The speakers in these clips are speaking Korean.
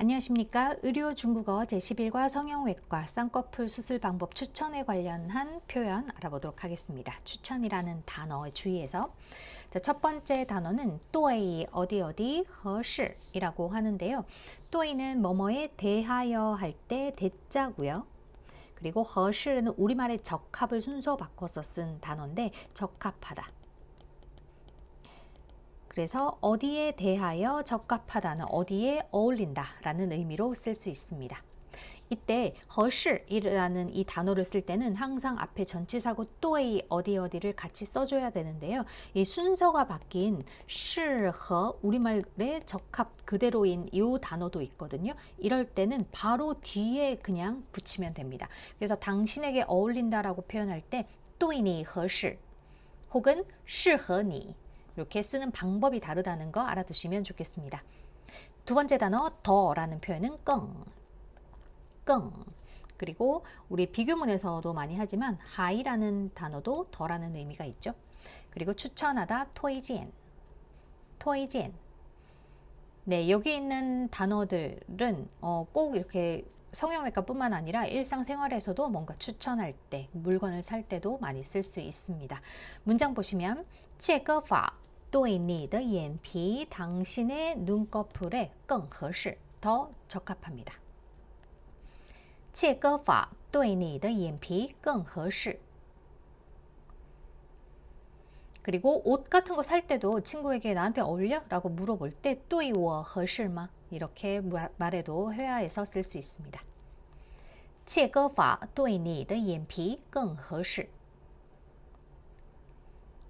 안녕하십니까. 의료 중국어 제11과 성형외과 쌍꺼풀 수술 방법 추천에 관련한 표현 알아보도록 하겠습니다. 추천이라는 단어에 주의해서 자, 첫 번째 단어는 또이 어디 어디 허실이라고 하는데요. 또이는 뭐뭐에 대하여 할 때 대자고요. 그리고 허실은 우리말의 적합을 순서 바꿔서 쓴 단어인데 적합하다. 그래서 어디에 대하여 적합하다는 어디에 어울린다 라는 의미로 쓸 수 있습니다. 이때 허실이라는 이 단어를 쓸 때는 항상 앞에 전치사고 또의 어디 어디를 같이 써줘야 되는데요. 이 순서가 바뀐 실허 우리말에 적합 그대로인 이 단어도 있거든요. 이럴 때는 바로 뒤에 그냥 붙이면 됩니다. 그래서 당신에게 어울린다라고 표현할 때 또이니 허실 혹은 실허니 이렇게 쓰는 방법이 다르다는 거 알아두시면 좋겠습니다. 두 번째 단어 더라는 표현은 끙, 끙. 그리고 우리 비교문에서도 많이 하지만 하이라는 단어도 더라는 의미가 있죠. 그리고 추천하다 토이지엔, 토이지엔. 네, 여기 있는 단어들은 어, 꼭 이렇게 성형외과뿐만 아니라 일상생활에서도 뭔가 추천할 때, 물건을 살 때도 많이 쓸 수 있습니다. 문장 보시면 这个法 对你的眼皮 당신의 눈꺼풀에 更合适, 더 적합합니다. 这个法对你的眼皮更合适. 그리고 옷 같은 거 살 때도 친구에게 나한테 어울려? 라고 물어볼 때对我合适吗? 이렇게 말해도 회화에서 쓸 수 있습니다. 切割法对你的眼皮更合适.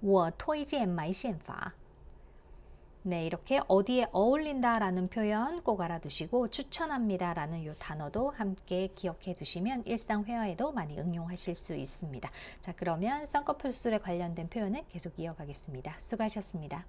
我推荐埋线法。 네, 이렇게 어디에 어울린다라는 표현 꼭 알아두시고 추천합니다라는 이 단어도 함께 기억해 두시면 일상 회화에도 많이 응용하실 수 있습니다. 자, 그러면 쌍꺼풀 수술에 관련된 표현은 계속 이어가겠습니다. 수고하셨습니다.